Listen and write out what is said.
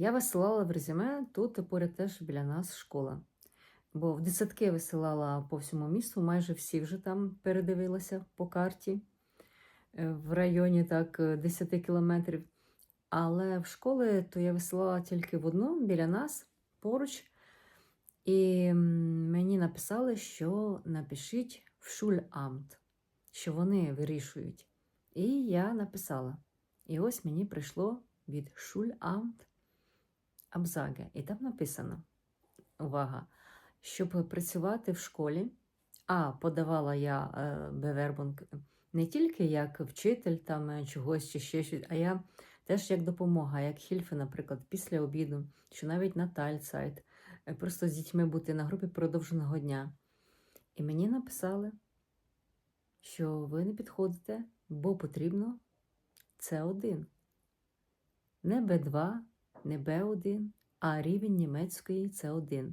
Я висилала в резюме, тут поряд теж біля нас школа. Бо в дитсадки висилала по всьому місту, майже всі вже там передивилася по карті е, в районі так е, 10 кілометрів. Але в школи то я висилала тільки в одну біля нас поруч. І мені написали, що напишіть в шульамт, що вони вирішують. І я написала. І ось мені прийшло від шульамт Абзаге. І там написано: увага, щоб працювати в школі, а подавала я е, Бевербунг не тільки як вчитель там е, чогось чи ще щось, а я теж як допомога, як хільфи, наприклад, після обіду, чи навіть на тальцайт, е, просто з дітьми бути на групі продовженого дня. І мені написали, що ви не підходите, бо потрібно С1. Не Б2, не Б1, а рівень німецької С1.